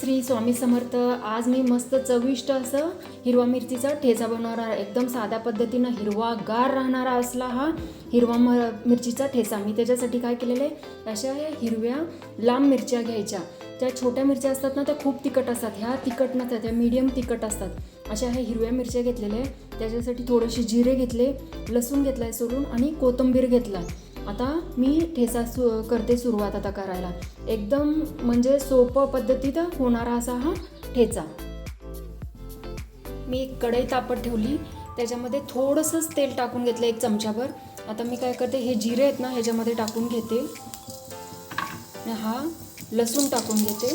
श्री स्वामी समर्थ आज मी मस्त चविष्ट असं हिरवा मिरचीचा ठेचा बनवणार आहे. एकदम साध्या पद्धतीनं हिरवा गार राहणारा असला हा हिरवा म मिरचीचा ठेचा. मी त्याच्यासाठी काय केलेलं आहे? अशा या हिरव्या लांब मिरच्या घ्यायच्या. त्या छोट्या मिरच्या असतात ना त्या खूप तिखट असतात. ह्या तिखट नसतात त्या मीडियम तिखट असतात. अशा ह्या हिरव्या मिरच्या घेतलेल्या आहे त्याच्यासाठी थोडेसे जिरे घेतले लसूण घेतला आहे सोडून आणि कोथिंबीर घेतला आता मी ठेचा सु करते सुरुवात आता करायला. एकदम म्हणजे सोपं पद्धतीत होणारा असा हा ठेचा. मी एक कढई तापत ठेवली. त्याच्यामध्ये थोडंसंच तेल टाकून घेतलं एक चमचाभर आता मी काय करते हे जिरे आहेत ना ह्याच्यामध्ये टाकून घेते. हा लसूण टाकून घेते.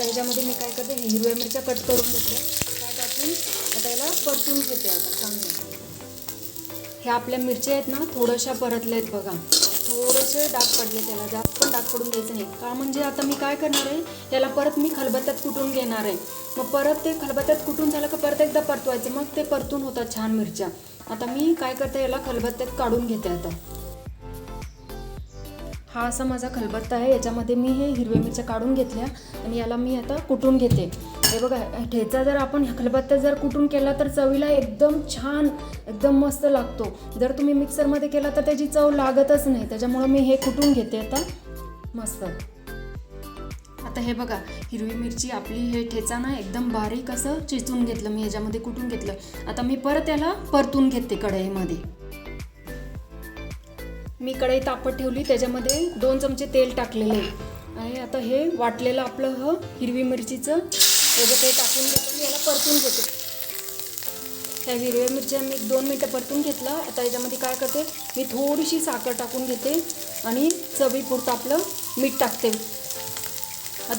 आता ह्याच्यामध्ये मी काय करते हिरव्या मिरच्या कट करून घेते. काय टाकून आता याला परतून घेते आता चांगलं. ह्या आपल्या मिरच्या आहेत ना थोड्याशा परतल्या आहेत बघा. थोडेसे डाग पडले त्याला जास्त पण डाग पडून द्यायचं नाही का म्हणजे आता मी काय करणार आहे याला परत मी खलबत्त्यात कुटून घेणार आहे. मग परत ते खलबत्त्यात कुटून झालं का परत एकदा परतवायचं मग ते परतून होतात छान मिरच्या. आता मी काय करते याला खलबत्त्यात काढून घेते आता. हा असा माझा खलबत्ता आहे. याच्यामध्ये मी हे हिरव्या मिरच्या काढून घेतल्या आणि याला मी आता कुटून घेते. हे बघा ठेचा जर आपण खलबत्ता जर कुटून केला तर चवीला एकदम छान एकदम मस्त लागतो. जर तुम्ही मिक्सरमध्ये केला तर त्याची चव लागतच नाही. त्याच्यामुळं मी हे कुटून घेते आता मस्त. आता हे बघा हिरवी मिरची आपली हे ठेचा ना एकदम बारीक असं चिचून घेतलं मी ह्याच्यामध्ये कुटून घेतलं. आता मी परत याला परतून घेते कढईमध्ये. मी कढई तापत ठेवली त्याच्यामध्ये दोन चमचे तेल टाकलेले आहे. आणि आता हे वाटलेलं आपलं ह हिरवी मिरचीचं त्याचं काही टाकून घेतो मी याला परतून घेते. ह्या हिरव्या मिरच्या मी दोन मिनटं परतून घेतला. आता याच्यामध्ये काय करते मी थोडीशी साखर टाकून घेते आणि चवीपुरतं आपलं मीठ टाकते.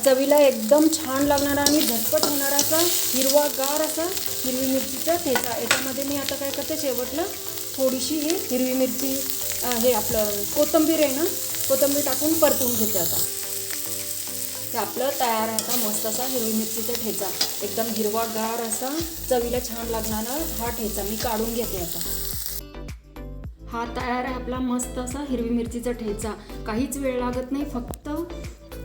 चवीला एकदम छान लागणारा आणि झटपट होणारा असा हिरवा गार असा हिरवी मिरचीचा ठेचा. याच्यामध्ये मी आता काय करते शेवटला थोडीशी ही हिरवी मिरची हे आपलं कोथिंबीर आहे ना कोथिंबीर टाकून परतून घेते आता. हे आपलं तयार आहे आता मस्त असा हिरवी मिरचीचा ठेचा. एकदम हिरवा गार असा चवीला छान लागणारा हा ठेचा मी काढून घेते आता. हा तयार आहे आपला मस्त असा हिरवी मिरचीचा ठेचा. काहीच वेळ लागत नाही फक्त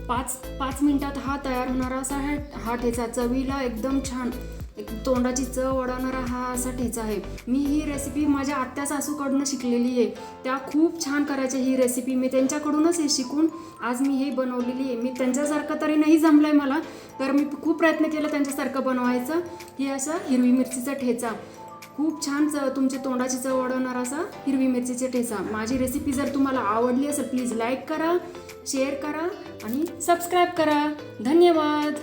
पाच पाच मिनटात हा तयार होणारा असा हा ठेचा. चवीला एकदम छान. एक तोंडाची चव ओढवणारा हा असा ठेचा आहे. मी ही रेसिपी माझ्या आत्या सासूकडून शिकलेली आहे. त्या खूप छान करायच्या ही रेसिपी मी त्यांच्याकडूनच हे शिकून आज मी हे बनवलेली आहे. मी त्यांच्यासारखं तरी नाही जमलं आहे मला तर मी खूप प्रयत्न केला त्यांच्यासारखं बनवायचं हे असं हिरवी मिरचीचा ठेचा. खूप छान च तुमच्या तोंडाची चव वाढवणारा असा हिरवी मिरचीचे ठेचा. माझी रेसिपी जर तुम्हाला आवडली असेल प्लीज लाईक करा शेअर करा आणि सबस्क्राईब करा. धन्यवाद!